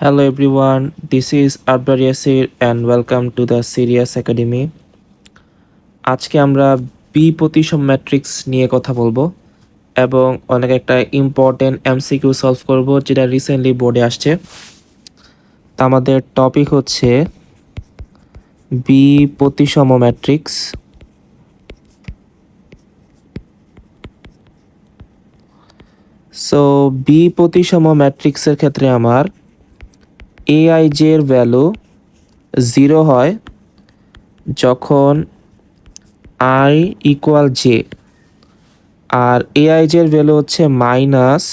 Hello everyone, this is Abrar Yasir and welcome to the Serious Academy. আজকে আমরা B প্রতিসম matrix নিয়ে কথা বলব এবং অনেক একটা ইম্পর্টেন্ট এমসিকিউ সলভ করব যেটা রিসেন্টলি বোর্ডে আসছে তা আমাদের টপিক হচ্ছে বি প্রতিসম ম্যাট্রিক্স সো বি প্রতিসম ম্যাট্রিক্সের ক্ষেত্রে আমার এআইজে এর ভ্যালু জিরো হয় যখন আই ইকুয়াল জে আর এআইজে এর ভ্যালু হচ্ছে minus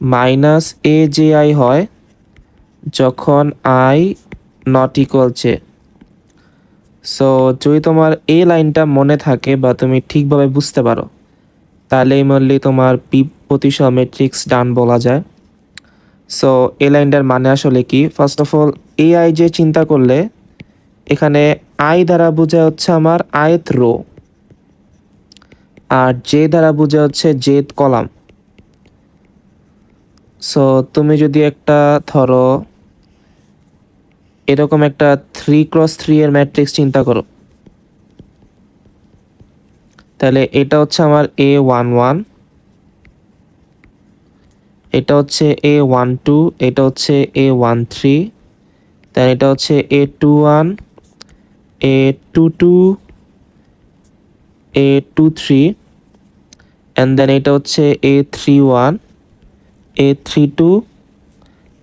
minus A J I হয় যখন I not equal J so যদি তোমার এই লাইনটা মনে থাকে বা তুমি ঠিকভাবে বুঝতে পারো, তাহলে মেনলি তোমার পি প্রতিশত ম্যাট্রিক্স ডান বলা যায়। সো এই লাইনটার মানে আসলে কি? ফার্স্ট অফ অল এই আই যে চিন্তা করলে, এখানে আই দ্বারা বোঝা হচ্ছে আমার আয়ত রো। আর জে দ্বারা বোঝা হচ্ছে জেদ কলাম। সো তুমি যদি একটা, ধরো, এরকম একটা থ্রি ক্রস থ্রি এর ম্যাট্রিক্স চিন্তা করো। তাহলে এটা হচ্ছে আমার এ ওয়ান ওয়ান এটা হচ্ছে এ ওয়ান টু এটা হচ্ছে এ ওয়ান থ্রি দেন এটা হচ্ছে A two one A two two A two three and then এটা হচ্ছে A three one A three two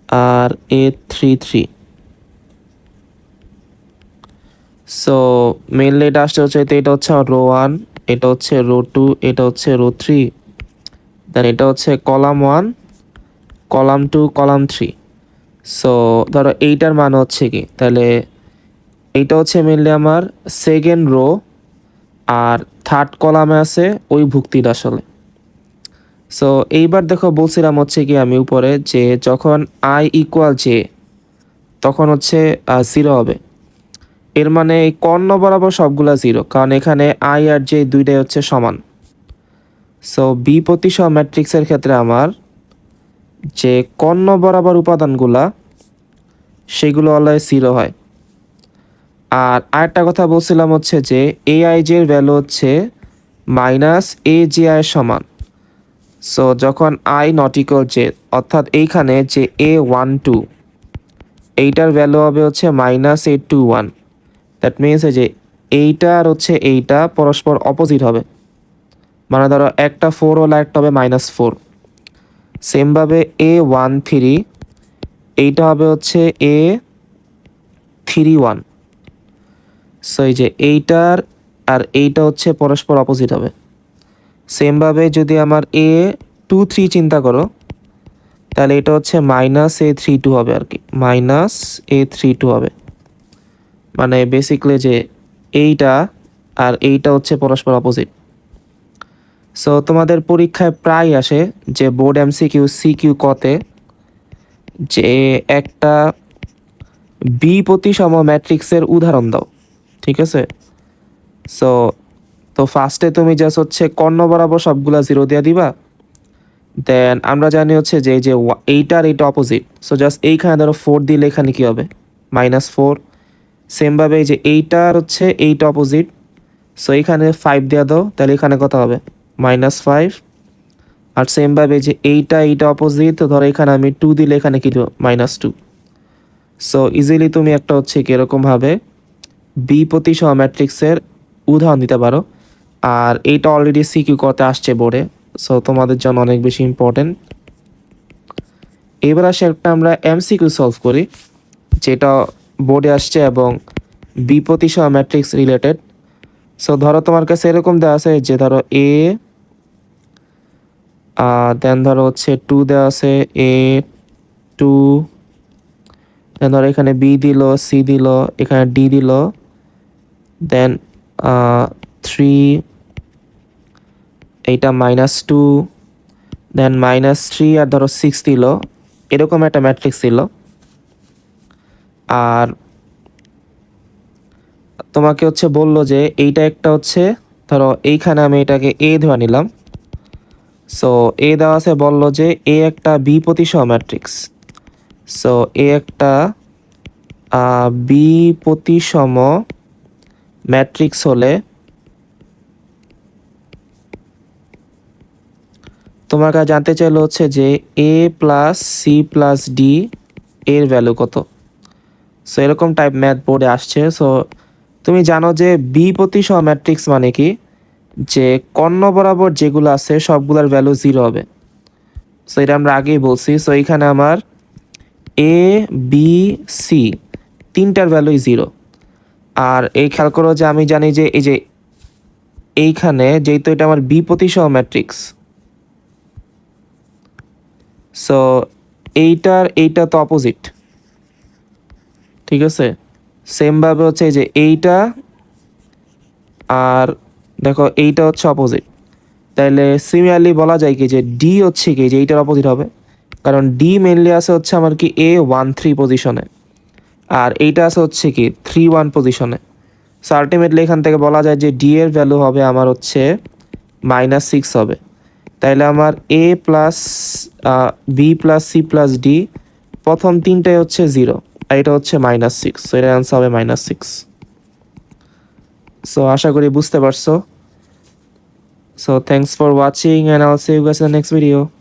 R A three three so mainly এটা আসতে হচ্ছে এটা হচ্ছে রো ওয়ান এটা হচ্ছে রো টু এটা হচ্ছে রো থ্রি দেন এটা হচ্ছে column one column two column three so ধরো এইটার মান হচ্ছে কি? তাহলে এইটা হচ্ছে মেনলি আমার সেকেন্ড রো আর থার্ড কলামে আছে ওই ভুক্তিটা আসলে সো এইবার দেখো বলছিলাম হচ্ছে কি আমি উপরে যে যখন আই ইকুয়াল জে তখন হচ্ছে জিরো হবে। এর মানে কর্ণ বরাবর সবগুলা জিরো কারণ এখানে আই আর জে দুইটাই হচ্ছে সমান। সো বি প্রতিসম ম্যাট্রিক্সের ক্ষেত্রে আমার যে কর্ণ বরাবর উপাদানগুলা, সেগুলো অলয় জিরো হয়। আর আরেকটা কথা বলছিলাম হচ্ছে যে এ জের ভ্যালু হচ্ছে মাইনাস এ জে আই সমান। সো যখন আই নট ইকুয়াল জে অর্থাৎ এইখানে যে এ ওয়ান টু এইটার ভ্যালু হবে হচ্ছে minus A two one that means যে এইটা আর হচ্ছে এইটা পরস্পর অপোজিট হবে। মানে ধরো একটা ফোর হলে একটা হবে মাইনাস ফোর সেমভাবে এ ওয়ান থ্রি এইটা হবে হচ্ছে এ থ্রি ওয়ান সো এই যে এইটার আর এইটা হচ্ছে পরস্পর অপোজিট হবে। সেমভাবে যদি আমার এ টু থ্রি চিন্তা করো, তাহলে এটা হচ্ছে মাইনাস এ থ্রি টু হবে আর কি। মাইনাস এ থ্রি টু হবে। মানে বেসিকলি যে এইটা আর এইটা হচ্ছে পরস্পর অপোজিট সো তোমাদের পরীক্ষায় প্রায় আসে যে বোর্ড এমসিকিউ সিকিউ কতে যে একটা বি প্রতিসম ম্যাট্রিক্সের উদাহরণ দাও, ঠিক আছে? সো তো ফার্স্টে তুমি জাস্ট হচ্ছে কর্ণ বরাবর সবগুলা জিরো দিয়ে দিবা। দেন আমরা জানি হচ্ছে যে এই যে এইটার এইটা অপোজিট সো জাস্ট এইখানে ধরো ফোর দিলে এখানে কী হবে? মাইনাস ফোর সেমভাবে যে এইটার হচ্ছে এইটা অপোজিট সো এইখানে ফাইভ দেওয়া দাও, তাহলে এখানে কথা হবে? Minus five. আর সেমভাবে যে এইটা এইটা অপোজিট তো ধরো এখানে আমি টু দিলে এখানে কি মাইনাস টু সো ইজিলি তুমি একটা হচ্ছে কি এরকমভাবে বি প্রতিসম ম্যাট্রিক্সের উদাহরণ দিতে পারো। আর এইটা অলরেডি সিকিউ করতে আসছে বোর্ডে সো তোমাদের জন্য অনেক বেশি ইম্পর্টেন্ট এবার আসে একটা আমরা এমসিকিউ সলভ করি, যেটা বোর্ডে আসছে এবং বি প্রতিসম ম্যাট্রিক্স রিলেটেড সো ধরো তোমার কাছে এরকম দেওয়া আছে যে ধরো এ দেন ধরো হচ্ছে টু দেওয়া আছে এ টু দেন ধরো এখানে বি দিল সি দিল, এখানে ডি দিল দেন থ্রি এইটা minus two then minus three আর ধরো সিক্স দিল, এরকম একটা ম্যাট্রিক্স দিল। আর তোমাকে হচ্ছে বলল যে এইটা একটা হচ্ছে, ধরো এইখানে আমি এটাকে এ ধরে নিলাম। সো এ দেওয়া আছে বলল যে এ একটা বি প্রতিসম ম্যাট্রিক্স সো এ একটা বি প্রতিসম ম্যাট্রিক্স হলে তোমার কাছে জানতে চাইলো হচ্ছে যে A plus C plus D এর ভ্যালু কত? সো এরকম টাইপ ম্যাথ বোর্ডে আসছে। সো তুমি জানো যে বি প্রতিসম ম্যাট্রিক্স মানে কি? যে কর্ণ বরাবর যেগুলো আছে, সবগুলোর ভ্যালু জিরো হবে। সো এটা আমরা আগেই বলছি। সো এইখানে আমার এ বি সি তিনটার ভ্যালুই জিরো আর এই খেয়াল করো যে আমি জানি যে এই যে এইখানে যেহেতু এটা আমার বি প্রতিসম ম্যাট্রিক্স সো এইটার, এইটা তো অপোজিট ঠিক আছে? সেমভাবে হচ্ছে যে এইটা আর দেখো, এইটা হচ্ছে অপোজিট তাইলে সিমিলারলি বলা যায় কি যে ডি হচ্ছে কি যে এইটার অপোজিট হবে? কারণ ডি মেনলি আছে হচ্ছে আমার কি এ ওয়ান থ্রি পজিশনে আর এইটা আছে হচ্ছে কি থ্রি ওয়ান পজিশনে সো আলটিমেটলি এখান থেকে বলা যায় যে ডি এর ভ্যালু হবে আমার হচ্ছে মাইনাস সিক্স হবে। তাইলে আমার A plus B plus C plus D প্রথম তিনটাই হচ্ছে জিরো আর এটা হচ্ছে মাইনাস সিক্স সো এর অ্যান্সার হবে মাইনাস সিক্স সো আশা করি বুঝতে পারছ। So thanks for watching and I'll see you guys in the next video.